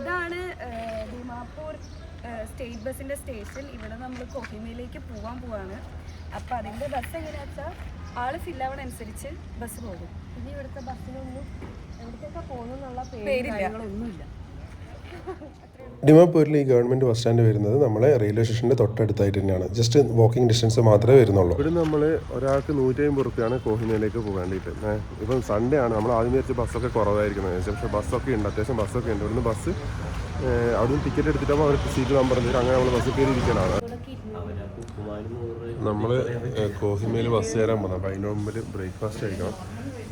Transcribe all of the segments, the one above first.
ഇതാണ് ദിമാപൂർ സ്റ്റേറ്റ് ബസിന്റെ സ്റ്റേഷൻ. ഇവിടെ നമ്മൾ കൊഹിമയിലേക്ക് പോവാൻ പോവാണ്. അപ്പൊ അതിന്റെ ബസ് എങ്ങനെയാ വെച്ചാൽ ആൾ ഫില്ലാവണ അനുസരിച്ച് ബസ് പോകും. ഇനി ഇവിടുത്തെ ബസ്സിനൊന്നും എവിടത്തേക്കാ പോകുന്നുള്ള പേര്. കാര്യങ്ങളൊന്നുമില്ല. ഡിമാപൂരിൽ ഈ ഗവൺമെന്റ് ബസ് സ്റ്റാൻഡ് വരുന്നത് നമ്മളെ റെയിൽവേ സ്റ്റേഷന്റെ തൊട്ടടുത്തായിട്ട് തന്നെയാണ്. ജസ്റ്റ് വാക്കിംഗ് ഡിസ്റ്റൻസ് മാത്രമേ വരുന്നുള്ളൂ. ഇവിടെ നമ്മൾ ഒരാൾക്ക് നൂറ്റി അമ്പത് റുപ്യാണ് കോഹിമയിലേക്ക് പോകാൻ വേണ്ടിയിട്ട് ഇപ്പം സൺഡേ ആണ്. നമ്മൾ ആദ്യം വിചാരിച്ച ബസ്സൊക്കെ കുറവായിരിക്കുന്നത് പക്ഷേ ബസ്സൊക്കെ ഉണ്ട്. അത്യാവശ്യം ബസ്സൊക്കെ ഉണ്ട്. ഇവിടുന്ന് ബസ് അവിടുന്ന് ടിക്കറ്റ് എടുത്തിട്ടാകുമ്പോൾ അവർ സീറ്റ് നമ്പർ തരും. അങ്ങനെ നമ്മൾ ബസ്സിൽ കയറി ഇരിക്കാനാണ് നമ്മൾ കോഹിമയിൽ ബസ് കയറാൻ പോകുന്നത് അപ്പോൾ അതിന് മുമ്പിൽ ബ്രേക്ക്ഫാസ്റ്റ് കഴിക്കണം.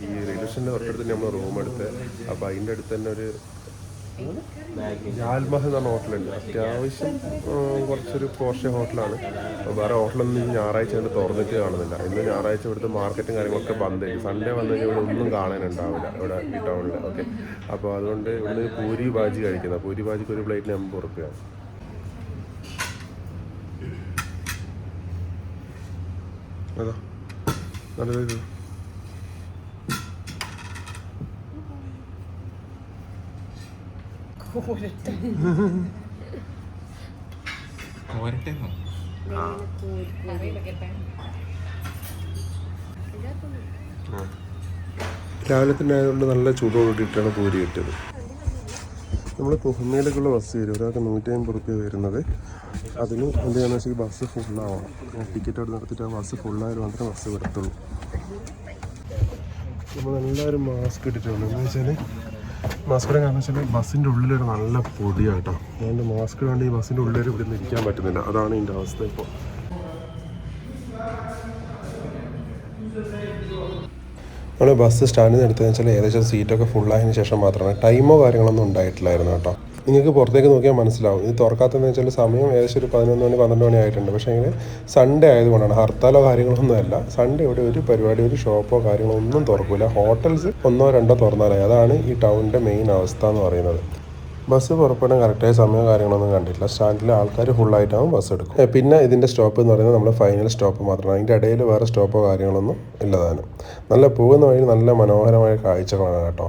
ഈ റെയിൽവേ സ്റ്റേഷന്റെ തൊട്ടടുത്ത് തന്നെ നമ്മൾ റൂം എടുത്ത്. അപ്പോൾ അതിന്റെ അടുത്ത് തന്നെ ഒരു ജാൽമഹൽ എന്ന ഹോട്ടലുണ്ട്. അത്യാവശ്യം കുറച്ചൊരു പോർഷ്യ ഹോട്ടലാണ്. അപ്പോൾ വേറെ ഹോട്ടലൊന്നും ഞായറാഴ്ച കൊണ്ട് തുറന്നിട്ട് കാണുന്നില്ല. ഇന്ന് ഞായറാഴ്ച ഇവിടുത്തെ മാർക്കറ്റും കാര്യങ്ങളൊക്കെ ബന്ധായിരിക്കും സൺഡേ വന്നു കഴിഞ്ഞാൽ ഇവിടെ ഒന്നും കാണാനുണ്ടാവില്ല ഇവിടെ ഈ ടൗണിൽ ഓക്കെ. അപ്പോൾ അതുകൊണ്ട് ഇവിടുന്ന് പൂരി ബാജി കഴിക്കുന്ന പൂരി ബാജിക്ക് ഒരു പ്ലേറ്റിന് എൺപത് റുപ്യാണ് അതോ. നല്ലത് രാവിലെ തന്നെ ആയതുകൊണ്ട് നല്ല ചൂടോടിയിട്ടാണ് പൂരി കിട്ടിയത് നമ്മൾ കുഹമ്മയിലേക്കുള്ള ബസ് വരും. ഒരാൾക്ക് നൂറ്റി അമ്പത് റുപ്യ വരുന്നത്. അതിന് എന്ത് ചെയ്യാന്ന് വെച്ചാൽ ബസ് ബസ് ഫുള്ളാവണം ടിക്കറ്റ് അവിടെ നടത്തിയിട്ട് ആ ബസ് ഫുള്ളായാലും മാത്രമേ ബസ് വരത്തുള്ളൂ. നമ്മളെല്ലാവരും മാസ്ക് ഇട്ടിട്ടുള്ളൂ എന്ന് വെച്ചാൽ മാസ്ക് ഇടാൻ കാരണം വെച്ചാൽ ബസ്സിന്റെ ഉള്ളിലൊരു നല്ല പൊടിയാട്ടോ. അതുകൊണ്ട് മാസ്ക് ഇടാണ്ട് ഈ ബസ്സിന്റെ ഉള്ളിൽ ഇവിടെ നിന്ന് ഇരിക്കാൻ പറ്റുന്നില്ല. അതാണ് ഇതിന്റെ അവസ്ഥ ഇപ്പോൾ നമ്മൾ ബസ് സ്റ്റാൻഡിൽ നിന്ന് എടുത്തതെന്ന് വെച്ചാൽ ഏകദേശം സീറ്റൊക്കെ ഫുള്ളായതിനു ശേഷം മാത്രമാണ് ടൈമോ കാര്യങ്ങളൊന്നും ഉണ്ടായിട്ടില്ലായിരുന്നു കേട്ടോ. നിങ്ങൾക്ക് പുറത്തേക്ക് നോക്കിയാൽ മനസ്സിലാവും. ഇത് തുറക്കാത്തതെന്ന് വെച്ചാൽ സമയം ഏകദേശം ഒരു പതിനൊന്ന് മണി പന്ത്രണ്ട് മണി ആയിട്ടുണ്ട്. പക്ഷേ ഇങ്ങനെ സൺഡേ ആയതുകൊണ്ടാണ്. ഹർത്താലോ കാര്യങ്ങളൊന്നും അല്ല. സൺഡേ ഇവിടെ ഒരു പരിപാടി ഒരു ഷോപ്പോ കാര്യങ്ങളോ ഒന്നും തുറക്കില്ല ഹോട്ടൽസ് ഒന്നോ രണ്ടോ തുറന്നാലായി. അതാണ് ഈ ടൗണിന്റെ മെയിൻ അവസ്ഥ എന്ന് പറയുന്നത്. ബസ് പുറപ്പെടാൻ കറക്റ്റായ സമയം കാര്യങ്ങളൊന്നും കണ്ടിട്ടില്ല. സ്റ്റാൻഡിൽ ആൾക്കാർ ഫുള്ളായിട്ടാവും ബസ് എടുക്കും. പിന്നെ ഇതിന്റെ സ്റ്റോപ്പ് എന്ന് പറയുന്നത് നമ്മുടെ ഫൈനൽ സ്റ്റോപ്പ് മാത്രമാണ്. അതിന്റെ ഇടയിൽ വേറെ സ്റ്റോപ്പോ കാര്യങ്ങളൊന്നും ഇല്ലതാനും നല്ല പോകുന്ന വഴി നല്ല മനോഹരമായ കാഴ്ചകളാണ് കേട്ടോ.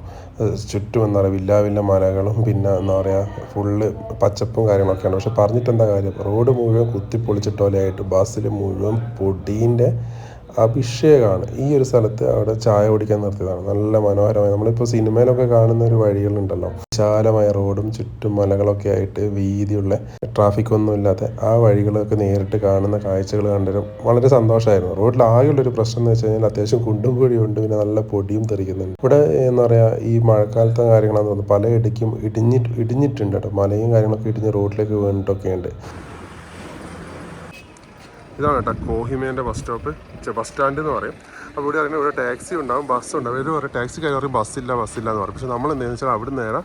ചുറ്റും എന്താ പറയുക വില്ല വില്ല മലകളും പിന്നെ എന്താ പറയുക ഫുള്ള് പച്ചപ്പും കാര്യങ്ങളൊക്കെയാണ്. പക്ഷെ പറഞ്ഞിട്ടെന്താ കാര്യം? റോഡ് മുഴുവൻ കുത്തിപ്പൊളിച്ചിട്ടോലെയായിട്ട് ബസ്സിൽ മുഴുവൻ പൊടീന്റെ അഭിഷേകമാണ് ഈ ഒരു സ്ഥലത്ത് അവിടെ ചായ കുടിക്കാൻ നിർത്തിയതാണ്. നല്ല മനോഹരമായി നമ്മളിപ്പോൾ സിനിമയിലൊക്കെ കാണുന്ന ഒരു വഴികളുണ്ടല്ലോ. വിശാലമായ റോഡും ചുറ്റും മലകളൊക്കെ ആയിട്ട് വീതിയുള്ള ട്രാഫിക് ഒന്നും ഇല്ലാത്ത ആ വഴികളൊക്കെ നേരിട്ട് കാണുന്ന കാഴ്ചകൾ കണ്ടിട്ട് വളരെ സന്തോഷമായിരുന്നു. റോഡിൽ ആകെയുള്ളൊരു പ്രശ്നം എന്ന് വെച്ച് കഴിഞ്ഞാൽ അത്യാവശ്യം കുണ്ടും കുഴിയുണ്ട് പിന്നെ നല്ല പൊടിയും തെറിക്കുന്നുണ്ട്. ഇവിടെ എന്താ പറയുക ഈ മഴക്കാലത്തെ കാര്യങ്ങളാന്ന് തോന്നുന്നു. പല ഇടയ്ക്കും ഇടിഞ്ഞിട്ട് ഇടിഞ്ഞിട്ടുണ്ട് കേട്ടോ. മലയും കാര്യങ്ങളൊക്കെ ഇടിഞ്ഞ് റോഡിലേക്ക് വീണിട്ടൊക്കെ ഉണ്ട് ഇതാണ് കേട്ടോ കോഹിമേന്റെ ബസ് സ്റ്റോപ്പ്. ബസ് സ്റ്റാൻഡ് എന്ന് പറയും. അപ്പോൾ ഇവിടെ അങ്ങനെ ഇവിടെ ടാക്സി ഉണ്ടാവും ബസ് ഉണ്ടാവും ഇവർ പറയും ടാക്സി കാര്യം പറയും ബസ്സില്ല ബസ്സില്ല എന്ന് പറയും. പക്ഷേ നമ്മൾ എന്താണെന്ന് വെച്ചാൽ അവിടെ നേരെ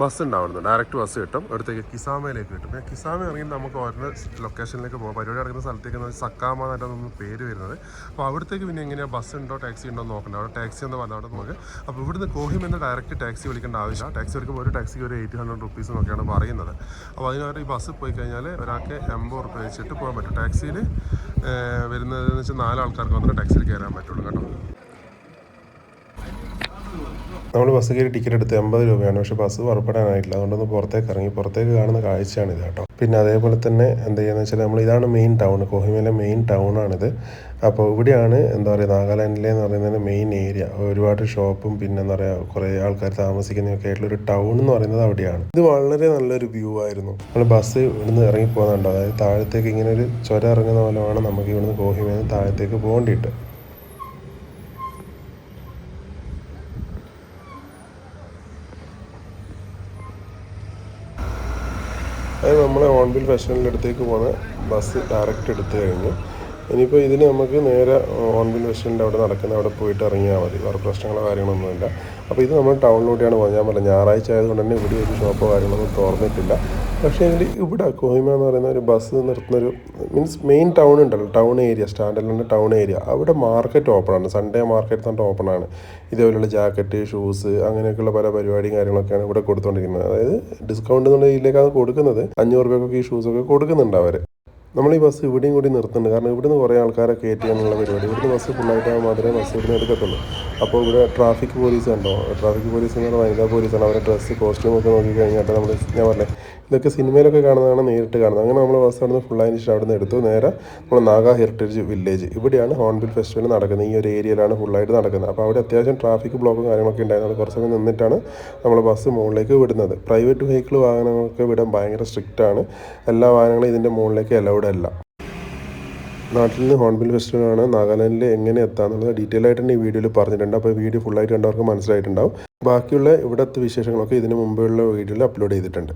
ബസ് ഉണ്ടാവുന്നു ഡയറക്റ്റ് ബസ് കിട്ടും. അടുത്തേക്ക് കിസാമയിലേക്ക് കിട്ടും. പിന്നെ കിസാമ ഇറങ്ങി നമുക്ക് ഓരോ ലൊക്കേഷനിലേക്ക് പോകാം. പരിപാടി നടക്കുന്ന സ്ഥലത്തേക്ക് സക്കാമ നമ്മൾ പേര് വരുന്നത്. അപ്പോൾ അവിടത്തേക്ക് പിന്നെ എങ്ങനെയാണ് ബസ് ഉണ്ടോ ടാക്സി ഉണ്ടോ എന്ന് നോക്കണ്ട. അവിടെ ടാക്സി എന്ന് പറഞ്ഞാൽ അവിടെ നമുക്ക് അപ്പോൾ ഇവിടുന്ന് കോഹിം എന്ന ഡയറക്റ്റ് ടാക്സി വിളിക്കേണ്ട ആവശ്യമില്ല. ടാക്സി വിളിക്കുമ്പോൾ ഒരു ടാക്സിക്ക് ഒരു എയ്റ്റ് ഹൺഡ്രഡ് റുപ്പീസ് എന്നൊക്കെയാണ് പറയുന്നത്. അപ്പോൾ അതിനവർ ഈ ബസ്സിൽ പോയി കഴിഞ്ഞാൽ ഒരാൾക്ക് എൺപത് റുപ്യ വെച്ചിട്ട് പോകാൻ പറ്റും. ടാക്സിയിൽ വരുന്നതെന്ന് വെച്ചാൽ നാലാൾക്കാർക്ക് മാത്രമേ ടാക്സിയിൽ കയറാൻ പറ്റുള്ളൂ കേട്ടോ. നമ്മൾ ബസ് കയറി ടിക്കറ്റ് എടുത്ത് എൺപത് രൂപയാണ്. പക്ഷെ ബസ് പുറപ്പെടാനായിട്ടില്ല. അതുകൊണ്ടൊന്ന് പുറത്തേക്ക് ഇറങ്ങി. പുറത്തേക്ക് കാണുന്ന കാഴ്ചയാണ് ഇത് കേട്ടോ. പിന്നെ അതേപോലെ തന്നെ എന്താ ചെയ്യുന്നത് വെച്ചാൽ നമ്മൾ ഇതാണ് മെയിൻ ടൗൺ കോഹിമയിലെ മെയിൻ ടൗൺ ആണിത്. അപ്പോൾ ഇവിടെയാണ് എന്താ പറയുക നാഗാലാൻഡിലെ എന്ന് പറയുന്നത് മെയിൻ ഏരിയ ഒരുപാട് ഷോപ്പും പിന്നെ എന്താ പറയുക കുറേ ആൾക്കാർ താമസിക്കുന്നതൊക്കെ ആയിട്ടുള്ള ഒരു ടൗൺ എന്ന് പറയുന്നത് അവിടെയാണ്. ഇത് വളരെ നല്ലൊരു വ്യൂ ആയിരുന്നു. നമ്മൾ ബസ് ഇവിടുന്ന് ഇറങ്ങി പോകുന്നുണ്ടോ അതായത് താഴത്തേക്ക് ഇങ്ങനെ ഒരു ചുരം ഇറങ്ങുന്ന പോലെയാണ് നമുക്ക് ഇവിടുന്ന് കോഹിമയിൽ നിന്ന് താഴത്തേക്ക് പോകേണ്ടിയിട്ട് അത് നമ്മൾ ഓൺബിൽ ഫെസ്റ്റിവലിന്റെ അടുത്തേക്ക് പോകുന്ന ബസ് ഡയറക്റ്റ് എടുത്തു കഴിഞ്ഞു. ഇനിയിപ്പോൾ ഇതിന് നമുക്ക് നേരെ ഓൺബിൽ ഫാഷനിൽ അവിടെ നടക്കുന്ന അവിടെ പോയിട്ട് ഇറങ്ങിയാൽ മതി. വേറെ പ്രശ്നങ്ങളോ കാര്യങ്ങളൊന്നുമില്ല. അപ്പോൾ ഇത് നമ്മൾ ടൗണിലൂടെയാണ് പോകുന്നത് ഞാൻ പറഞ്ഞത് ഞായറാഴ്ച ആയതുകൊണ്ട് തന്നെ ഇവിടെ ഒരു ഷോപ്പോ കാര്യങ്ങളൊന്നും തുറന്നിട്ടില്ല. പക്ഷേ അതിൽ ഇവിടെ കോഹിമ എന്ന് പറയുന്ന ഒരു ബസ് നിർത്തുന്നൊരു മീൻസ് മെയിൻ ടൗൺ ഉണ്ടല്ലോ ടൗൺ ഏരിയ സ്റ്റാൻഡിലുള്ള ടൗൺ ഏരിയ അവിടെ മാർക്കറ്റ് ഓപ്പൺ ആണ്. സൺഡേ മാർക്കറ്റ് തന്നെ ഓപ്പൺ ആണ്. ഇതേപോലെയുള്ള ജാക്കറ്റ് ഷൂസ് അങ്ങനെയൊക്കെയുള്ള പല പരിപാടിയും കാര്യങ്ങളൊക്കെയാണ് ഇവിടെ കൊടുത്തുകൊണ്ടിരിക്കുന്നത് അതായത് ഡിസ്കൗണ്ട് എന്നുള്ള രീതിയിലേക്കാണ് കൊടുക്കുന്നത്. അഞ്ഞൂറ് രൂപയ്ക്കൊക്കെ ഈ ഷൂസൊക്കെ കൊടുക്കുന്നുണ്ട് അവർ നമ്മൾ ഈ ബസ് ഇവിടെയും കൂടി നിർത്തുന്നുണ്ട്. കാരണം ഇവിടുന്ന് കുറേ ആൾക്കാരെ കയറ്റി എന്നുള്ള പരിപാടി. ഇവിടുന്ന് ബസ് ഫുള്ളായിട്ടാണ് മാത്രമേ ബസ് ഇവിടുന്ന് എടുക്കത്തുള്ളൂ. അപ്പോൾ ഇവിടെ ട്രാഫിക് പോലീസ് ഉണ്ടോ ട്രാഫിക് പോലീസ് എന്ന് പറഞ്ഞാൽ വനിതാ പോലീസാണ്. അവരുടെ ഡ്രസ്സ് നോക്കി കഴിഞ്ഞാൽ നമ്മൾ ഞാൻ പറഞ്ഞേ ഇതൊക്കെ സിനിമയിലൊക്കെ കാണുന്നതാണ് നേരിട്ട് കാണുന്നത്. അങ്ങനെ നമ്മൾ ബസ് അവിടെ നിന്ന് ഫുള്ളായതിനു ശേഷം അവിടെ നിന്ന് എടുത്തു. നേരെ നമ്മൾ നാഗ ഹെറിറ്റേജ് വില്ലേജ് ഇവിടെയാണ് ഹോൺബിൽ ഫെസ്റ്റിവൽ നടക്കുന്നത്. ഈ ഒരു ഏരിയയിലാണ് ഫുള്ളായിട്ട് നടക്കുന്നത്. അപ്പോൾ അവിടെ അത്യാവശ്യം ട്രാഫിക് ബ്ലോക്കും കാര്യങ്ങളൊക്കെ ഉണ്ടായിരുന്നു. കുറച്ച് സമയം നിന്നിട്ടാണ് നമ്മൾ ബസ് മുകളിലേക്ക് വിടുന്നത്. പ്രൈവറ്റ് വെഹിക്കിൾ വാഹനങ്ങൾക്ക് വിടാൻ ഭയങ്കര സ്ട്രിക്റ്റാണ് എല്ലാ വാഹനങ്ങളും ഇതിന്റെ മുകളിലേക്ക് അലൗഡ് അല്ല. നാട്ടിൽ നിന്ന് ഹോൺബിൽ ഫെസ്റ്റിവലാണ് നാഗാലാൻഡിൽ എങ്ങനെ എത്താമെന്നുള്ളത് ഡീറ്റെയിൽ ആയിട്ട് തന്നെ ഈ വീഡിയോയിൽ പറഞ്ഞിട്ടുണ്ട്. അപ്പോൾ വീഡിയോ ഫുള്ളായിട്ട് കണ്ടവർക്ക് മനസ്സിലായിട്ടുണ്ടാവും. ബാക്കിയുള്ള ഇവിടുത്തെ വിശേഷങ്ങളൊക്കെ ഇതിന് മുമ്പുള്ള വീഡിയോയിൽ അപ്ലോഡ് ചെയ്തിട്ടുണ്ട്.